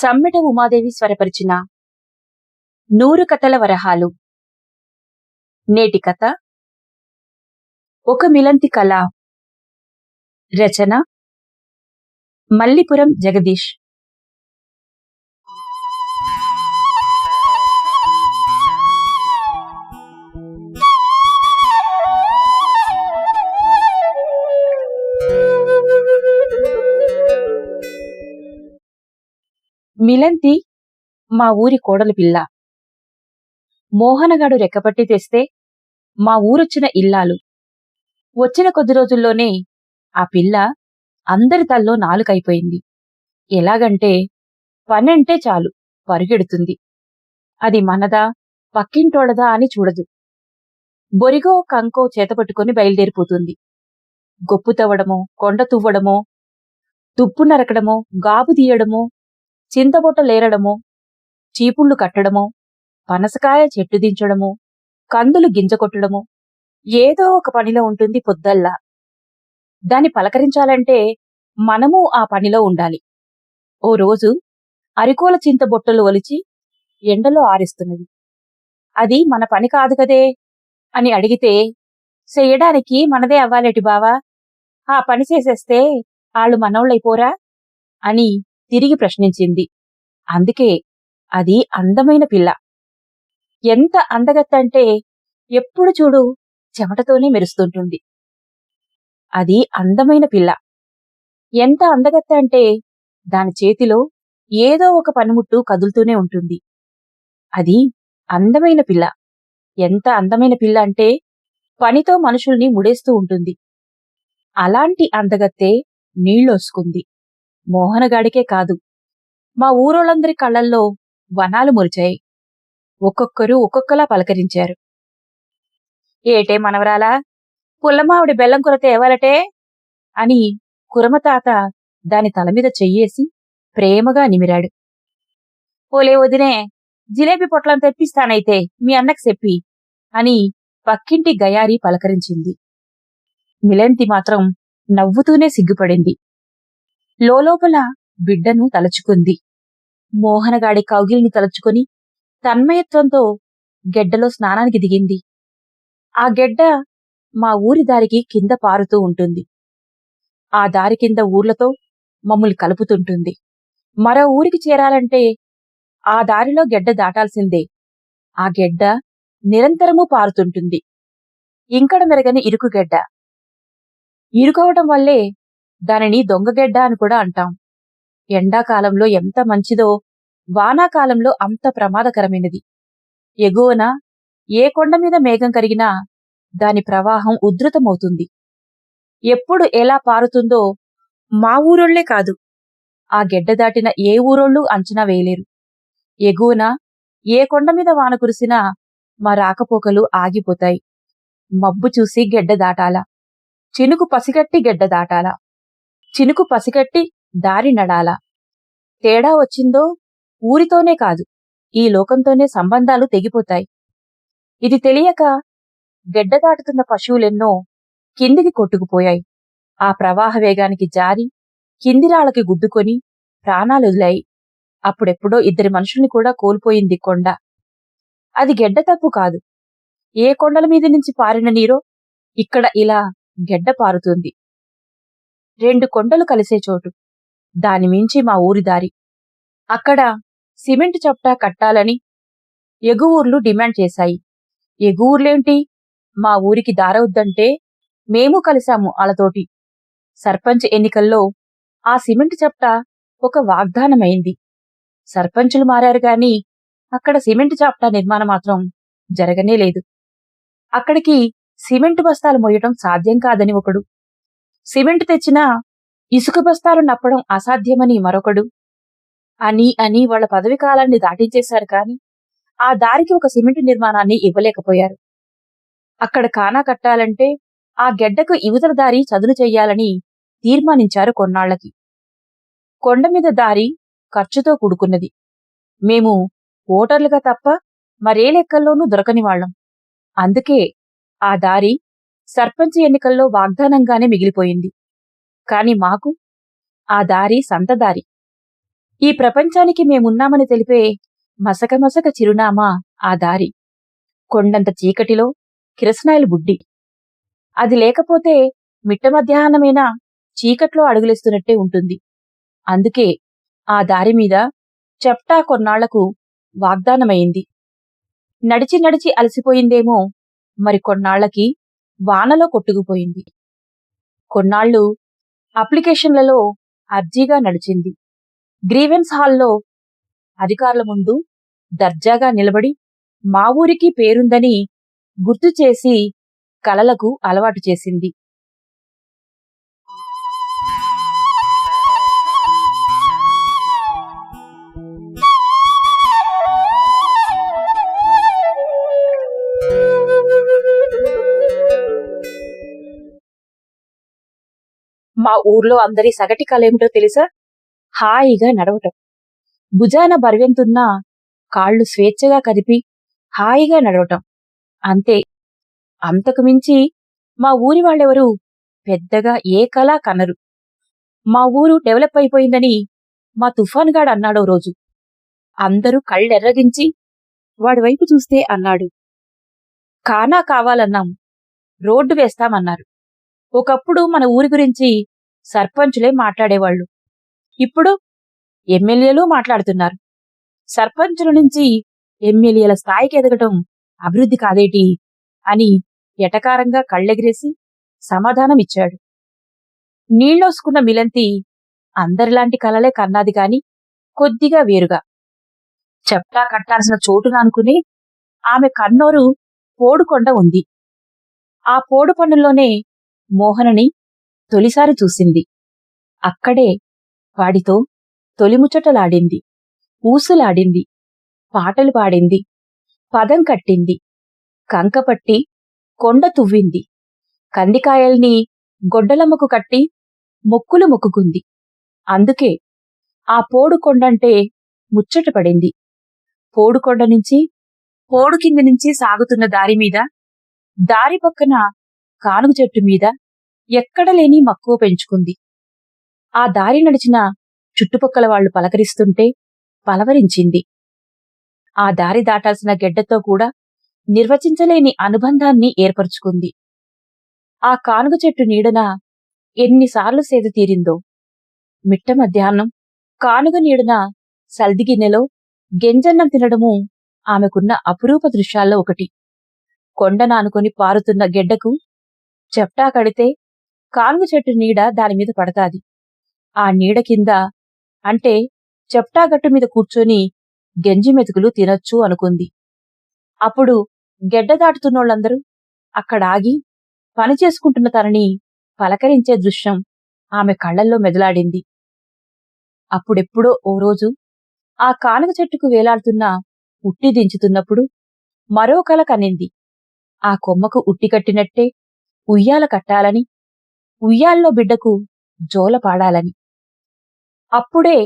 సమ్మెట ఉమాదేవి స్వరపరిచిన నూరు కథల వరహాలు. నేటి కథ. ఒక మిలంతి కళ. రచన. మల్లిపురం జగదీష్. మిలంతి మా ఊరి కోడలు పిల్ల. మోహనగాడు రెక్కపట్టి తెస్తే మా ఊరొచ్చిన ఇల్లాలు. వచ్చిన కొద్ది రోజుల్లోనే ఆ పిల్ల అందరి తల్లో నాలుకైపోయింది. ఎలాగంటే పనంటే చాలు పరుగెడుతుంది. అది మనదా పక్కింటోడదా అని చూడదు. బొరిగో కంకో చేతపట్టుకుని బయలుదేరిపోతుంది. గొప్పు తవ్వడమో కొండ తువ్వడమో తుప్పు నరకడమో గాబు తీయడమో చింతబుట్ట లేరడమో చీపుళ్ళు కట్టడమో పనసకాయ చెట్టు దించడమో కందులు గింజకొట్టడమో ఏదో ఒక పనిలో ఉంటుంది పొద్దల్లా. దాన్ని పలకరించాలంటే మనము ఆ పనిలో ఉండాలి. ఓ రోజు అరికోల చింతబొట్టలు ఒలిచి ఎండలో ఆరిస్తున్నది. అది మన పని కాదు కదే అని అడిగితే చెయ్యడానికి మనదే అవ్వాలేటి బావా? ఆ పని చేసేస్తే ఆళ్ళు మనోళ్ళైపోరా? అని తిరిగి ప్రశ్నించింది. అందుకే అది అందమైన పిల్ల. ఎంత అందగత్తంటే ఎప్పుడు చూడు చెమటతోనే మెరుస్తుంటుంది. అది అందమైన పిల్ల. ఎంత అందగత్త అంటే దాని చేతిలో ఏదో ఒక పనిముట్టు కదులుతూనే ఉంటుంది. అది అందమైన పిల్ల. ఎంత అందమైన పిల్ల అంటే పనితో మనుషుల్ని ముడేస్తూ ఉంటుంది. అలాంటి అందగత్తే నీళ్ళొసుకుంది. మోహనగాడికే కాదు. మా ఊరోళ్ళందరి కళ్ళల్లో వనాలు మురిచాయి. ఒక్కొక్కరు ఒక్కొక్కలా పలకరించారు. ఏటే మనవరాలా? పుల్లమావిడి బెల్లం కూర తేవాలటే అని కురమతాత దాని తల మీద చెయ్యేసి ప్రేమగా నిమిరాడు. ఓలే వదినే జిలేబీ పొట్లం తెప్పిస్తానైతే మీ అన్నకు చెప్పి అని పక్కింటి గయారి పలకరించింది. మిలంతి మాత్రం నవ్వుతూనే సిగ్గుపడింది. లోలోపల బిడ్డను తలుచుకుంది. మోహనగాడి కౌగిల్ని తలుచుకుని తన్మయత్వంతో గెడ్డలో స్నానానికి దిగింది. ఆ గెడ్డ మా ఊరి దారికి కింద పారుతూ ఉంటుంది. ఆ దారి కింద ఊర్లతో మమ్మల్ని కలుపుతుంటుంది. మరో ఊరికి చేరాలంటే ఆ దారిలో గెడ్డ దాటాల్సిందే. ఆ గెడ్డ నిరంతరము పారుతుంటుంది. ఇంకడ మెరగని ఇరుకుగెడ్డ ఇరుకోవటం వల్లే దానిని దొంగగెడ్డ అని కూడా అంటాం. ఎండాకాలంలో ఎంత మంచిదో వానాకాలంలో అంత ప్రమాదకరమైనది. ఎగువన ఏ కొండ మీద మేఘం కరిగినా దాని ప్రవాహం ఉధృతమవుతుంది. ఎప్పుడు ఎలా పారుతుందో మా ఊరోళ్ళే కాదు ఆ గెడ్డ దాటిన ఏ ఊరోళ్ళు అంచనా వేయలేరు. ఎగువన ఏ కొండ మీద వాన కురిసినా మా రాకపోకలు ఆగిపోతాయి. మబ్బు చూసి గెడ్డ దాటాలా. చినుకు పసిగట్టి గెడ్డ దాటాలా. చినుకు పసిగట్టి దారి నడాలా. తేడా వచ్చిందో ఊరితోనే కాదు ఈ లోకంతోనే సంబంధాలు తెగిపోతాయి. ఇది తెలియక గెడ్డ దాటుతున్న పశువులెన్నో కిందికి కొట్టుకుపోయాయి. ఆ ప్రవాహ వేగానికి జారి కిందిరాళ్ళకి గుద్దుకొని ప్రాణాలొదిలాయి. అప్పుడెప్పుడో ఇద్దరి మనుషుల్ని కూడా కోల్పోయింది కొండ. అది గెడ్డ తప్పు కాదు. ఏ కొండల మీద నుంచి పారిన నీరో ఇక్కడ ఇలా గెడ్డ పారుతుంది. రెండు కొండలు కలిసే చోటు. దానిమించి మా ఊరి దారి. అక్కడ సిమెంట్ చప్టా కట్టాలని ఎగువూర్లు డిమాండ్ చేశాయి. ఎగువూర్లేంటి? మా ఊరికి దారవద్దంటే మేము కలిశాము వాళ్ళతోటి సర్పంచ్ ఎన్నికల్లో ఆ సిమెంట్ చప్టా ఒక వాగ్దానమైంది. సర్పంచులు మారారు గాని అక్కడ సిమెంట్ చాప్టా నిర్మాణం మాత్రం జరగనే లేదు. అక్కడికి సిమెంట్ బస్తాలు మోయటం సాధ్యం కాదని ఒకడు సిమెంట్ తెచ్చినా ఇసుక బస్తాలు నప్పడం అసాధ్యమని మరొకడు. అని అని వాళ్ళ పదవి కాలాన్ని దాటించేశారు కాని ఆ దారికి ఒక సిమెంట్ నిర్మాణాన్ని ఇవ్వలేకపోయారు. అక్కడ కానా కట్టాలంటే ఆ గెడ్డకు ఇవతల దారి చదును చెయ్యాలని తీర్మానించారు కొన్నాళ్ళకి కొండ మీద దారి ఖర్చుతో కూడుకున్నది. మేము ఓటర్లుగా తప్ప మరే లెక్కల్లోనూ దొరకని వాళ్ళం. అందుకే ఆ దారి సర్పంచ్ ఎన్నికల్లో వాగ్దానంగానే మిగిలిపోయింది. కాని మాకు ఆ దారి సంతదారి ఈ ప్రపంచానికి మేమున్నామని తెలిపే మసకమసక చిరునామా ఆ దారి. కొండంత చీకటిలో కిరసనాయిల బుడ్డి. అది లేకపోతే మిట్ట మధ్యాహ్నమైనా చీకట్లో అడుగులేస్తున్నట్టే ఉంటుంది. అందుకే ఆ దారి మీద చెప్టా కొన్నాళ్ళకు వాగ్దానమైంది. నడిచి నడిచి అలసిపోయిందేమో మరి కొన్నాళ్ళకి వానలో కొట్టుకుపోయింది. కొన్నాళ్ళు అప్లికేషన్లలో అర్జీగా నడిచింది. గ్రీవెన్స్ హాల్లో అధికారుల ముందు దర్జాగా నిలబడి మా ఊరికి పేరుందని గుర్తు చేసి కలలకు అలవాటు చేసింది. మా ఊర్లో అందరి సగటి కలేమిటో తెలుసా? హాయిగా నడవటం. భుజాన బరువెంతున్నా కాళ్ళు స్వేచ్ఛగా కదిపి హాయిగా నడవటం. అంతే. అంతకు మించి మా ఊరి వాళ్ళెవరూ పెద్దగా ఏ కళా కనరు. మా ఊరు డెవలప్ అయిపోయిందని మా తుఫాన్ గాడు అన్నాడో రోజు. అందరూ కళ్ళెర్రగించి వాడి వైపు చూస్తే అన్నాడు. కానా కావాలన్నాం. రోడ్డు వేస్తామన్నారు. ఒకప్పుడు మన ఊరి గురించి సర్పంచులే మాట్లాడేవాళ్ళు. ఇప్పుడు ఎమ్మెల్యేలు మాట్లాడుతున్నారు. సర్పంచుల నుంచి ఎమ్మెల్యేల స్థాయికి ఎదగటం అభివృద్ధి కాదేటి అని ఎటకారంగా కళ్ళెగిరేసి సమాధానమిచ్చాడు. నీళ్ళోసుకున్న మిలంతి అందరిలాంటి కలలే కన్నాది కాని కొద్దిగా వేరుగా. చెప్టా కట్టాల్సిన చోటుననుకుని ఆమె కన్నోరు పోడుకొండ ఉంది. ఆ పోడు పనుల్లోనే మోహనని తొలిసారి చూసింది. అక్కడే వాడితో తొలిముచ్చటలాడింది. ఊసులాడింది. పాటలు పాడింది. పదం కట్టింది. కంకపట్టి కొండ తువ్వింది. కందికాయల్ని గొడ్డలమ్మకు కట్టి మొక్కులు మొక్కుకుంది. అందుకే ఆ పోడుకొండంటే ముచ్చటపడింది పోడుకొండ నుంచి పోడు కింద నుంచి సాగుతున్న దారి మీద దారి పక్కన కానుగు చెట్టు మీద ఎక్కడ లేని మక్కువ పెంచుకుంది. ఆ దారి నడిచిన చుట్టుపక్కల వాళ్ళు పలకరిస్తుంటే పలవరించింది. ఆ దారి దాటాల్సిన గెడ్డతో కూడా నిర్వచించలేని అనుబంధాన్ని ఏర్పరుచుకుంది. ఆ కానుగ చెట్టు నీడన ఎన్నిసార్లు సేద తీరిందో. మిట్ట మధ్యాహ్నం కానుగ నీడన సల్దిగిన్నెలో గెంజన్నం తినడము ఆమెకున్న అపురూప దృశ్యాల్లో ఒకటి. కొండనానుకొని పారుతున్న గెడ్డకు చెప్టా కడితే కానుగ చెట్టు నీడ దానిమీద పడతాది. ఆ నీడ కింద అంటే చెప్టా గట్టు మీద కూర్చొని గెంజి మెతుకులు తినొచ్చు అనుకుంది. అప్పుడు గెడ్డ దాటుతున్నోళ్ళందరూ అక్కడాగి పని చేసుకుంటున్న తనని పలకరించే దృశ్యం ఆమె కళ్ళల్లో మెదలాడింది. అప్పుడెప్పుడో ఓ రోజు ఆ కానుగ చెట్టుకు వేలాడుతున్న ఉట్టి దించుతున్నప్పుడు మరో కల కనింది. ఆ కొమ్మకు ఉట్టి కట్టినట్టే ఉయ్యాల కట్టాలని ఉయ్యాల్లో బిడ్డకు జోల పాడాలని. అప్పుడే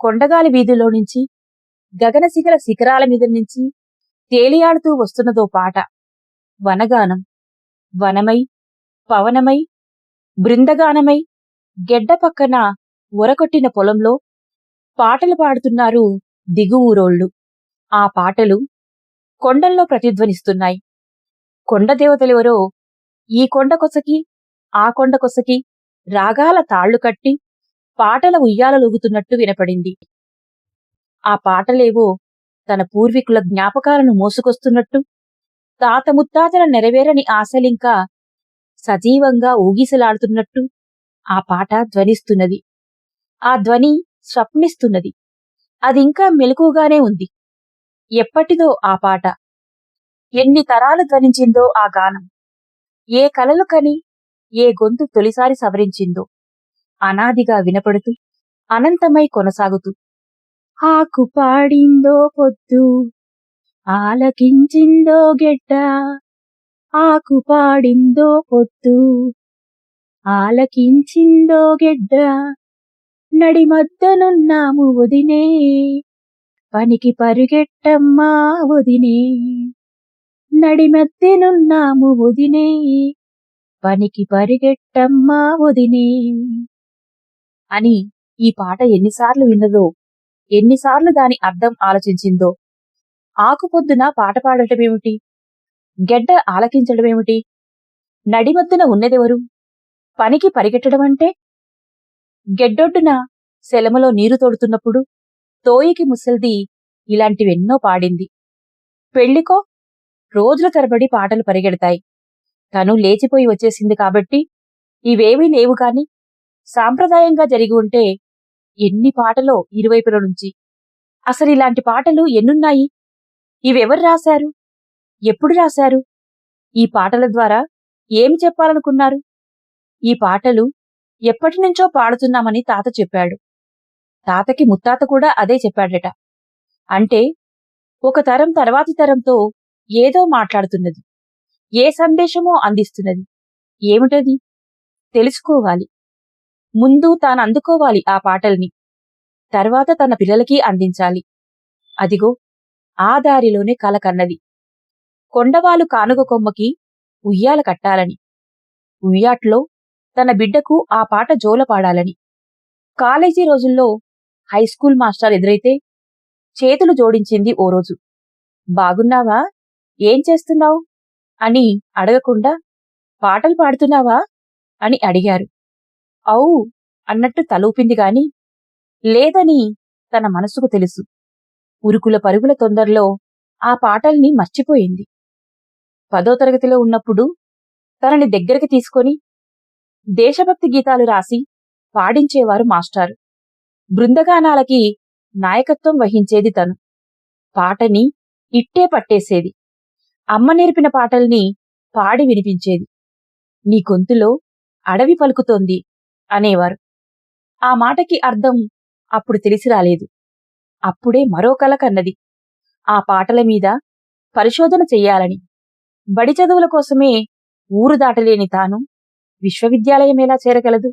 కొండగాలి వీధిలో నుంచి గగనశిఖర శిఖరాల మీద నుంచి తేలియాడుతూ వస్తున్నదో పాట. వనగానం వనమై పవనమై బృందగానమై గెడ్డ పక్కన ఒరకొట్టిన పొలంలో పాటలు పాడుతున్నారు దిగువూరోళ్ళు. ఆ పాటలు కొండల్లో ప్రతిధ్వనిస్తున్నాయి. కొండదేవతలెవరో ఈ కొండ కొసకి ఆ కొండకొసకి రాగాల తాళ్ళు కట్టి పాటల ఉయ్యాలలుగుతున్నట్టు వినపడింది. ఆ పాటలేవో తన పూర్వీకుల జ్ఞాపకాలను మోసుకొస్తున్నట్టు తాత ముత్తాతల నెరవేరని ఆశలింకా సజీవంగా ఊగిసలాడుతున్నట్టు ఆ పాట ధ్వనిస్తున్నది. ఆ ధ్వని స్వప్నిస్తున్నది. అదింకా మెలకుగానే ఉంది. ఎప్పటిదో ఆ పాట. ఎన్ని తరాలు ధ్వనించిందో ఆ గానం. ఏ కలలు కని ఏ గొంతు తొలిసారి సవరించిందో అనాదిగా వినపడుతూ అనంతమై కొనసాగుతూ ఆకు పాడిందో పొద్దు ఆలకించిందో గెడ్డ ఆకు పాడిందో పొద్దు ఆలకించిందో గెడ్డ నడిమద్దనున్నాము వదినే పనికి పరిగెట్టమ్మా వదినే. నడిమద్దెనున్నాము వదినే. పనికి పరిగెట్టమ్మా వదినే. అని ఈ పాట ఎన్నిసార్లు విన్నదో ఎన్నిసార్లు దాని అర్థం ఆలోచించిందో ఆకుపొద్దున పాట పాడటమేమిటి? గెడ్డ ఆలకించడమేమిటి? నడిమద్దున ఉన్నదెవరు? పనికి పరిగెట్టడమంటే? గెడ్డొడ్డున శలమలో నీరు తోడుతున్నప్పుడు తోయికి ముసల్ది ఇలాంటివెన్నో పాడింది. పెళ్ళికో రోజుల తరబడి పాటలు పరిగెడతాయి. తను లేచిపోయి వచ్చేసింది కాబట్టి ఇవేవీ లేవు కాని సాంప్రదాయంగా జరిగి ఉంటే ఎన్ని పాటలో ఇరువైపుల నుంచి. అసలు ఇలాంటి పాటలు ఎన్నున్నాయి? ఇవెవరు రాశారు? ఎప్పుడు రాశారు? ఈ పాటల ద్వారా ఏమి చెప్పాలనుకున్నారు? ఈ పాటలు ఎప్పటినుంచో పాడుతున్నామని తాత చెప్పాడు. తాతకి ముత్తాత కూడా అదే చెప్పాడట. అంటే ఒక తరం తర్వాతి తరంతో ఏదో మాట్లాడుతున్నది. ఏ సందేశమో అందిస్తున్నది. ఏమిటది? తెలుసుకోవాలి. ముందు తాను అందుకోవాలి ఆ పాటల్ని. తర్వాత తన పిల్లలకి అందించాలి. అదిగో ఆ దారిలోనే కల కన్నది. కొండవాలు కానుగ కొమ్మకి ఉయ్యాల కట్టాలని. ఉయ్యాట్లో తన బిడ్డకు ఆ పాట జోల పాడాలని. కాలేజీ రోజుల్లో హైస్కూల్ మాస్టర్ ఎదురైతే చేతులు జోడించింది ఓ రోజు. బాగున్నావా? ఏం చేస్తున్నావు? అని అడగకుండా పాటలు పాడుతున్నావా? అని అడిగారు. ఔ అన్నట్టు తలూపింది గాని లేదని తన మనసుకు తెలుసు. ఉరుకుల పరుగుల తొందరలో ఆ పాటల్ని మర్చిపోయింది. పదో తరగతిలో ఉన్నప్పుడు తనని దగ్గరికి తీసుకొని దేశభక్తి గీతాలు రాసి పాడించేవారు మాస్టారు. బృందగానాలకి నాయకత్వం వహించేది తను. పాటని ఇట్టే పట్టేసేది. అమ్మ నేర్పిన పాటల్ని పాడి వినిపించేది. నీ గొంతులో అడవి పలుకుతోంది అనేవారు. ఆ మాటకి అర్థం అప్పుడు తెలిసి రాలేదు. అప్పుడే మరో కల కన్నది. ఆ పాటల మీద పరిశోధన చెయ్యాలని. బడి చదువుల కోసమే ఊరు దాటలేని తాను విశ్వవిద్యాలయం ఎలా చేరగలదు?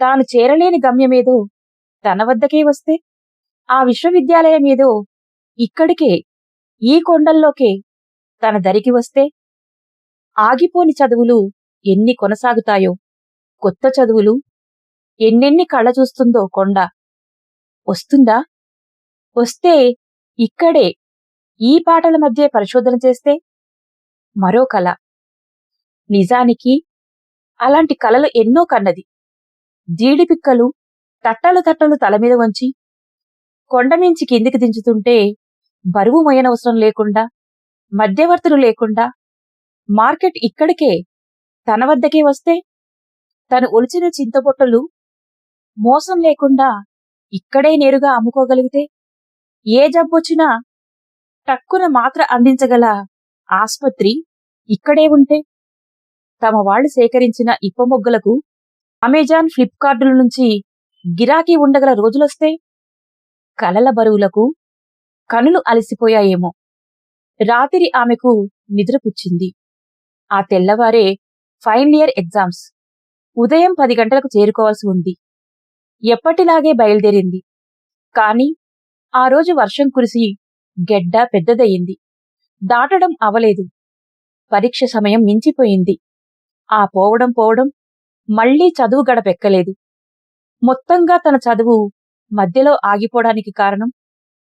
తాను చేరలేని గమ్యమేదో తన వద్దకే వస్తే ఆ విశ్వవిద్యాలయం ఏదో ఇక్కడికే ఈ కొండల్లోకే తన దరికి వస్తే ఆగిపోని చదువులు ఎన్ని కొనసాగుతాయో కొత్త చదువులు ఎన్నెన్ని కళ్ళ చూస్తుందో కొండ. వస్తుందా? వస్తే ఇక్కడే ఈ పాటల మధ్య పరిశోధన చేస్తే మరో కళ నిజానికి అలాంటి కలలు ఎన్నో కన్నది. జీడిపిక్కలు తట్టలు తట్టలు తల మీద వంచి కొండమించి కిందికి దించుతుంటే బరువు మొయ్యనవసరం లేకుండా మధ్యవర్తులు లేకుండా మార్కెట్ ఇక్కడికే తన వద్దకే వస్తే తను ఒలిచిన చింతబొట్టలు మోసం లేకుండా ఇక్కడే నేరుగా అమ్ముకోగలిగితే ఏ జబ్బొచ్చినా టక్కున మాత్ర అందించగల ఆస్పత్రి ఇక్కడే ఉంటే తమ వాళ్ళు సేకరించిన ఇప్ప మొగ్గలకు అమెజాన్ ఫ్లిప్కార్టుల నుంచి గిరాకీ ఉండగల రోజులొస్తే కలల బరువులకు కనులు అలసిపోయాయేమో. రాత్రి ఆమెకు నిద్రపుచ్చింది. ఆ తెల్లవారే ఫైనల్ ఇయర్ ఎగ్జామ్స్. ఉదయం పది గంటలకు చేరుకోవాల్సి ఉంది. ఎప్పటిలాగే బయలుదేరింది. కాని ఆ రోజు వర్షం కురిసి గెడ్డ పెద్దదయ్యింది. దాటడం అవలేదు. పరీక్ష సమయం మించిపోయింది. ఆ పోవడం పోవడం మళ్ళీ చదువు గడపెక్కలేదు. మొత్తంగా తన చదువు మధ్యలో ఆగిపోవడానికి కారణం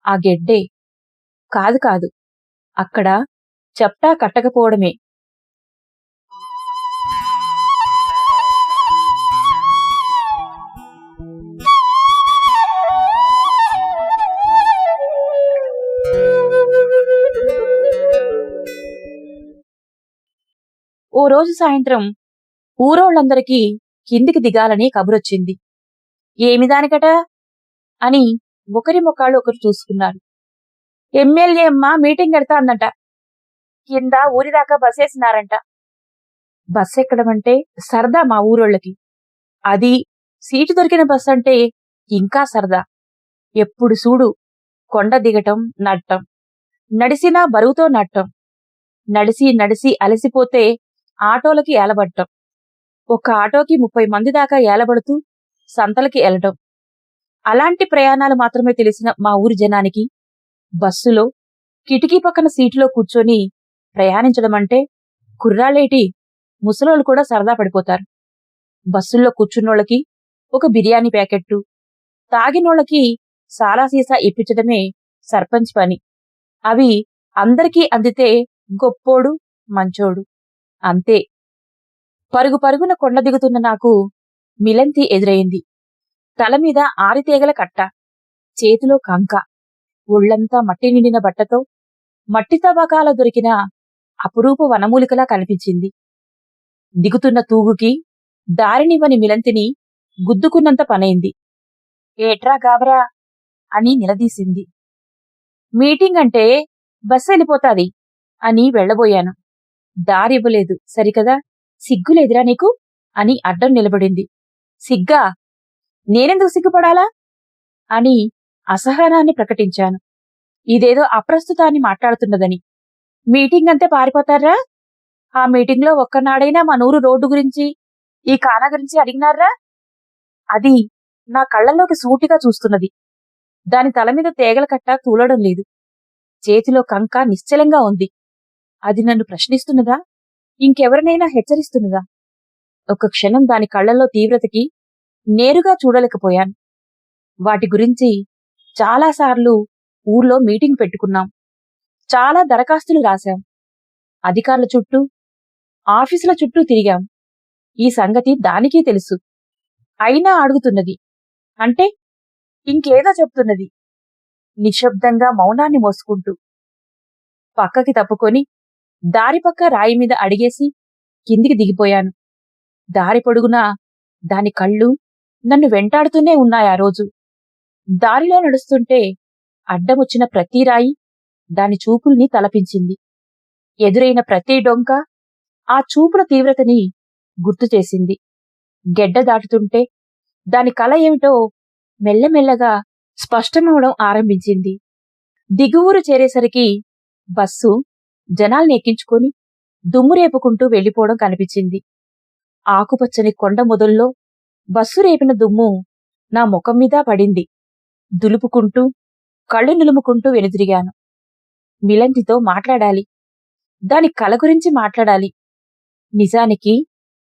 ఆ గెడ్డే. కాదు కాదు. అక్కడ చెప్టా కట్టకపోవడమే. ఓ రోజు సాయంత్రం ఊరోళ్ళందరికీ కిందికి దిగాలని కబురొచ్చింది. ఏమిదానికట అని ఒకరి ముఖాళ్ళు ఒకరు చూసుకున్నారు. ఎమ్మెల్యే అమ్మ మీటింగ్ పెడతా అందంట. కింద ఊరిదాకా దాకా బస్ ఎక్కడమంటే సరదా మా ఊరోళ్ళకి. అది సీటు దొరికిన బస్ అంటే ఇంకా సరదా. ఎప్పుడు చూడు కొండ దిగటం నట్టం నడిసినా బరువుతో నట్టం నడిసి నడిసి అలసిపోతే ఆటోలకి ఏలబట్టం ఒక ఆటోకి ముప్పై మంది దాకా ఏలబడుతూ సంతలకి వెళ్ళటం అలాంటి ప్రయాణాలు మాత్రమే తెలిసిన మా ఊరి జనానికి బస్సులో కిటికీ పక్కన సీటులో కూర్చొని ప్రయాణించడం అంటే కుర్రాళ్ళేటి? ముసలోళ్ళు కూడా సరదా పడిపోతారు. బస్సుల్లో కూర్చున్నోళ్ళకి ఒక బిర్యానీ ప్యాకెట్టు తాగినోళ్ళకి సారా సీసా ఇప్పించడమే సర్పంచ్ పని. అవి అందరికీ అందితే గొప్పోడు మంచోడు. అంతే. పరుగు పరుగున కొండ దిగుతున్న నాకు మిలంతి ఎదురైంది. తల మీద ఆరితేగల కట్ట చేతిలో కంక. ఒళ్ళంతా మట్టి నిండిన బట్టతో మట్టి తవ్వకాల దొరికిన అపురూప వనమూలికలా కనిపించింది. దిగుతున్న తూగుకి దారినివ్వని మిలంతిని గుద్దుకున్నంత పనైంది. ఏట్రా గాబరా అని నిలదీసింది. మీటింగ్ అంటే బస్సు వెళ్ళిపోతాది అని వెళ్ళబోయాను. దారివ్వలేదు. సరికదా? సిగ్గులేదురా నీకు? అని అడ్డం నిలబడింది. సిగ్గా? నేనెందుకు సిగ్గుపడాలా? అని అసహనాన్ని ప్రకటించాను. ఇదేదో అప్రస్తుతాన్ని మాట్లాడుతున్నదని. మీటింగ్ అంతే పారిపోతారా? ఆ మీటింగ్లో ఒక్కనాడైనా మా నూరు రోడ్డు గురించి ఈ కానా గురించి అడిగినారా? అది నా కళ్ళల్లోకి సూటిగా చూస్తున్నది. దాని తల మీద తేగల కట్ట తూలడం లేదు. చేతిలో కంక నిశ్చలంగా ఉంది. అది నన్ను ప్రశ్నిస్తున్నదా? ఇంకెవరినైనా హెచ్చరిస్తున్నదా? ఒక క్షణం దాని కళ్ళల్లో తీవ్రతకి నేరుగా చూడలేకపోయాను. వాటి గురించి చాలాసార్లు ఊర్లో మీటింగ్ పెట్టుకున్నాం. చాలా దరఖాస్తులు రాశాం. అధికారుల చుట్టూ ఆఫీసుల చుట్టూ తిరిగాం. ఈ సంగతి దానికే తెలుసు. అయినా అడుగుతున్నది. అంటే ఇంకేదో చెప్తున్నది. నిశ్శబ్దంగా మౌనాన్ని మోసుకుంటూ. పక్కకి తప్పుకొని దారిపక్క రాయి మీద అడిగేసి కిందికి దిగిపోయాను. దారి పొడుగునా దాని కళ్ళు నన్ను వెంటాడుతూనే ఉన్నాయి ఆ రోజు. దారిలో నడుస్తుంటే అడ్డమొచ్చిన ప్రతి రాయి దాని చూపుల్ని తలపించింది. ఎదురైన ప్రతి డొంక ఆ చూపుల తీవ్రతని గుర్తు చేసింది. గెడ్డ దాటుతుంటే దాని కల ఏమిటో మెల్లమెల్లగా స్పష్టమవడం ఆరంభించింది. దిగువూరు చేరేసరికి బస్సు జనాల్ని ఎక్కించుకొని దుమ్ము రేపుకుంటూ వెళ్ళిపోవడం కనిపించింది. ఆకుపచ్చని కొండ మొదల్లో బస్సు రేపిన దుమ్ము నా ముఖం మీద పడింది. దులుపుకుంటూ కళ్ళు నిలుముకుంటూ వెనుదిరిగాను. మిలంటితో మాట్లాడాలి. దాని కల గురించి మాట్లాడాలి. నిజానికి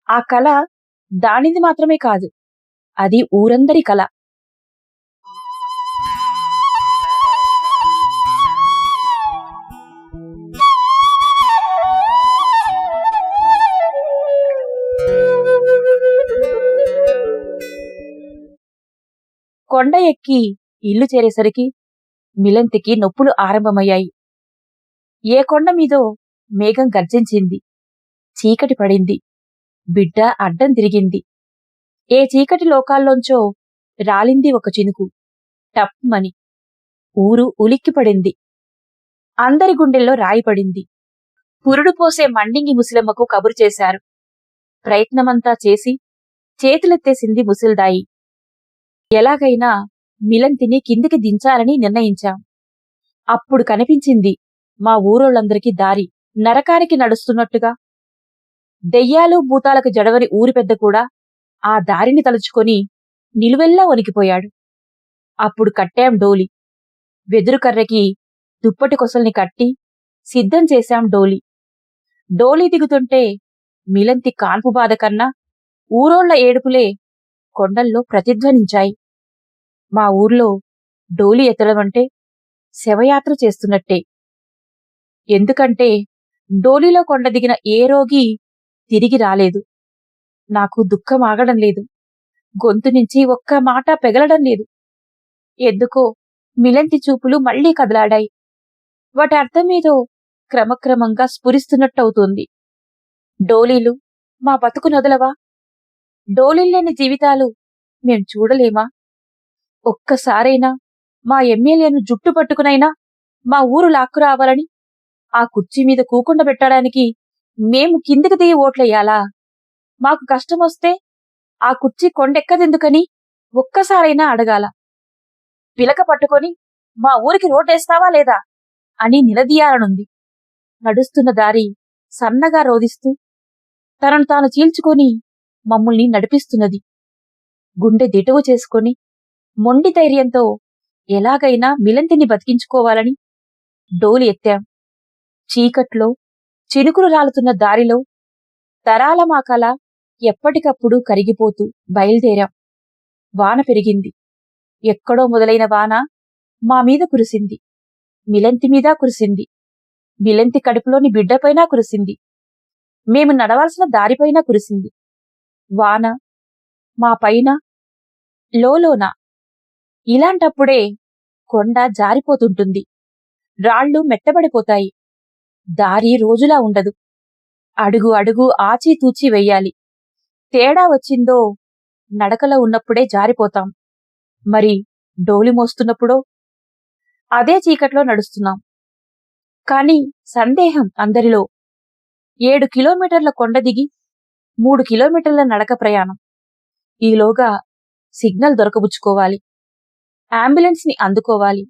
ఆ కళ దానిది మాత్రమే కాదు అది ఊరందరి కల. కొండ ఎక్కి ఇల్లు చేరేసరికి మిలంతికి నొప్పులు ఆరంభమయ్యాయి. ఏ కొండ మీదో మేఘం గర్జించింది. చీకటి పడింది. బిడ్డ అడ్డం తిరిగింది. ఏ చీకటి లోకాల్లోంచో రాలింది ఒక చినుకు. టప్మని ఊరు ఉలిక్కిపడింది అందరి గుండెల్లో రాయి పడింది. పురుడు పోసే మండింగి ముసలమ్మకు కబురు చేశారు. ప్రయత్నమంతా చేసి చేతులెత్తేసింది ముసిల్దాయి. ఎలాగైనా మిలంతిని కిందికి దించాలని నిర్ణయించాం. అప్పుడు కనిపించింది మా ఊరోళ్ళందరికీ దారి నరకానికి నడుస్తున్నట్టుగా. దెయ్యాలు భూతాలకు జడవని ఊరి పెద్ద కూడా ఆ దారిని తలుచుకొని నిలువెల్లా వణికిపోయాడు. అప్పుడు కట్టాం డోలి. వెదురుకర్రకి దుప్పటి కొసల్ని కట్టి సిద్ధం చేశాం డోలి. డోలి దిగుతుంటే మిలంతి కాన్పు బాధ కన్నా ఊరోళ్ళ ఏడుపులే కొండల్లో ప్రతిధ్వనించాయి. మా ఊర్లో డోలి ఎత్తడం అంటే శవయాత్ర చేస్తున్నట్టే. ఎందుకంటే డోలిలో కొండ దిగిన ఏ రోగి తిరిగి రాలేదు. నాకు దుఃఖం ఆగడం లేదు. గొంతు నుంచి ఒక్క మాట పెగలడం లేదు. ఎందుకో మిలంతి చూపులు మళ్ళీ కదలాడాయి. వాటి అర్థమేదో క్రమక్రమంగా స్ఫురిస్తున్నట్టవుతోంది. డోలీలు మా బతుకు నొదలవా డోలీలేని జీవితాలు మేం చూడలేమా? ఒక్కసారైనా మా ఎమ్మెల్యేను జుట్టు పట్టుకునైనా మా ఊరు లాక్కురావాలని ఆ కుర్చీ మీద కూకుండా పెట్టడానికి మేము కిందికి దిగి ఓట్లెయ్యాలా మాకు కష్టమొస్తే ఆ కుర్చీ కొండెక్కదెందుకని ఒక్కసారైనా అడగాల. పిలక పట్టుకొని మా ఊరికి రోడ్డేస్తావా లేదా అని నిలదీయాలనుంది. నడుస్తున్న దారి సన్నగా రోదిస్తూ తనను తాను చీల్చుకొని మమ్ముల్ని నడిపిస్తున్నది. గుండె దిటవు చేసుకొని మొండి ధైర్యంతో ఎలాగైనా మిలంతిని బతికించుకోవాలని డోలు ఎత్తాం. చీకట్లో చినుకులు రాలుతున్న దారిలో తరాల మా కల ఎప్పటికప్పుడు కరిగిపోతూ బయలుదేరాం. వాన పెరిగింది. ఎక్కడో మొదలైన వాన మా మీద కురిసింది. మిలంతి మీద కురిసింది. మిలంతి కడుపులోని బిడ్డపైన కురిసింది. మేము నడవాల్సిన దారిపైన కురిసింది. వాన మా పైన లోలోన ఇలాంటప్పుడే కొండ జారిపోతుంటుంది. రాళ్ళు మెత్తబడిపోతాయి దారి రోజులా ఉండదు. అడుగు అడుగు ఆచితూచి వెయ్యాలి. తేడా వచ్చిందో నడకలో ఉన్నప్పుడే జారిపోతాం. మరి డోలి మోస్తున్నప్పుడో? అదే చీకట్లో నడుస్తున్నాం. కాని సందేహం అందరిలో. ఏడు కిలోమీటర్ల కొండ దిగి మూడు కిలోమీటర్ల నడక ప్రయాణం. ఈలోగా సిగ్నల్ దొరకబుచ్చుకోవాలి. అంబులెన్స్ని అందుకోవాలి.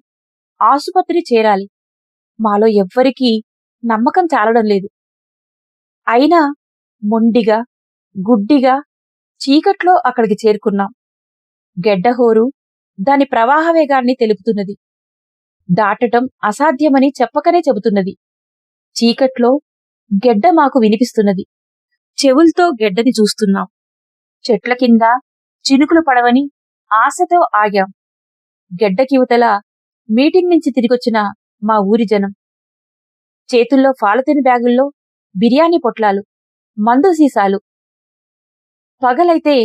ఆసుపత్రి చేరాలి. మాలో ఎవ్వరికీ నమ్మకం చాలడం లేదు. అయినా మొండిగా గుడ్డిగా చీకట్లో అక్కడికి చేరుకున్నాం. గెడ్డహోరు దాని ప్రవాహ వేగాన్ని తెలుపుతున్నది. దాటటం అసాధ్యమని చెప్పకనే చెబుతున్నది. చీకట్లో గెడ్డ మాకు వినిపిస్తున్నది. చెవులతో గెడ్డని చూస్తున్నాం. చెట్ల కింద చినుకులు పడవని ఆశతో ఆగాం. గెడ్డకివతల మీటింగ్ నుంచి తిరిగొచ్చిన మా ఊరి జనం. చేతుల్లో ఫాలతిన్ బ్యాగుల్లో బిర్యానీ పొట్లాలు మందు సీసాలు. పగలైతే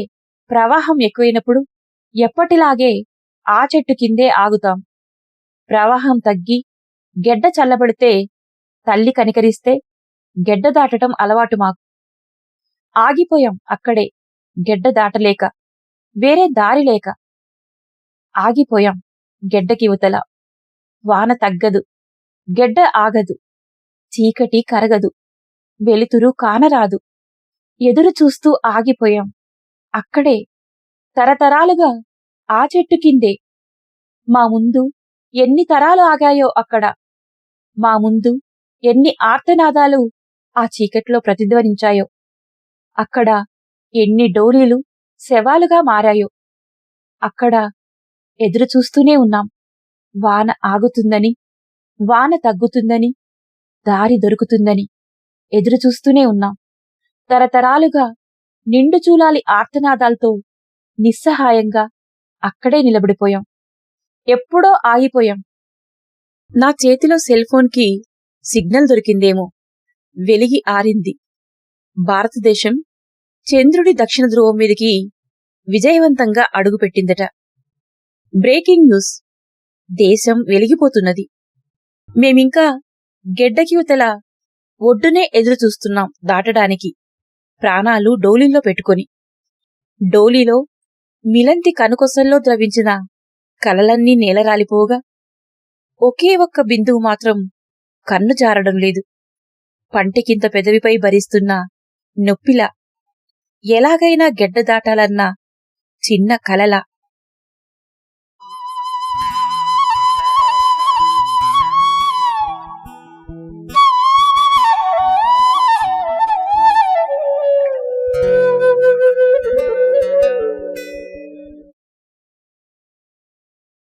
ప్రవాహం ఎక్కువైనప్పుడు ఎప్పటిలాగే ఆ చెట్టు కిందే ఆగుతాం. ప్రవాహం తగ్గి గెడ్డ చల్లబడితే తల్లి కనికరిస్తే గెడ్డ దాటటం అలవాటు మాకు. ఆగిపోయాం అక్కడే గెడ్డ దాటలేక వేరే దారి లేక. ఆగిపోయాం. గెడ్డకివతల వాన తగ్గదు. గెడ్డ ఆగదు. చీకటి కరగదు. వెలుతురు కానరాదు. ఎదురు చూస్తూ ఆగిపోయాం. అక్కడే తరతరాలుగా ఆ చెట్టు కిందే. మా ముందు ఎన్ని తరాలు ఆగాయో అక్కడ. మా ముందు ఎన్ని ఆర్తనాదాలు ఆ చీకట్లో ప్రతిధ్వనించాయో. అక్కడ ఎన్ని డోలీలు శవాలుగా మారాయో. అక్కడ ఎదురు చూస్తూనే ఉన్నాం. వాన ఆగుతుందని వాన తగ్గుతుందని దారి దొరుకుతుందని ఎదురు చూస్తూనే ఉన్నాం. తరతరాలుగా నిండు చూలాలి ఆర్తనాదాలతో నిస్సహాయంగా అక్కడే నిలబడిపోయాం. ఎప్పుడో ఆగిపోయాం. నా చేతిలో సెల్ ఫోన్కి సిగ్నల్ దొరికిందేమో. వెలిగి ఆరింది. భారతదేశం చంద్రుడి దక్షిణ ధ్రువం మీదికి విజయవంతంగా అడుగుపెట్టిందట. Breaking news. దేశం వెలిగిపోతున్నది. మేమింకా గెడ్డకివతల ఒడ్డునే ఎదురుచూస్తున్నాం దాటడానికి. ప్రాణాలు డోలీల్లో పెట్టుకొని. డోలీలో మిలంతి కనుకొసల్లో ద్రవించిన కలలన్నీ నేలరాలిపోగా. ఒకే ఒక్క బిందువు మాత్రం కన్ను జారడం లేదు. పంటికింత పెదవిపై భరిస్తున్న నొప్పిలా ఎలాగైనా గెడ్డ దాటాలన్న చిన్న కలలా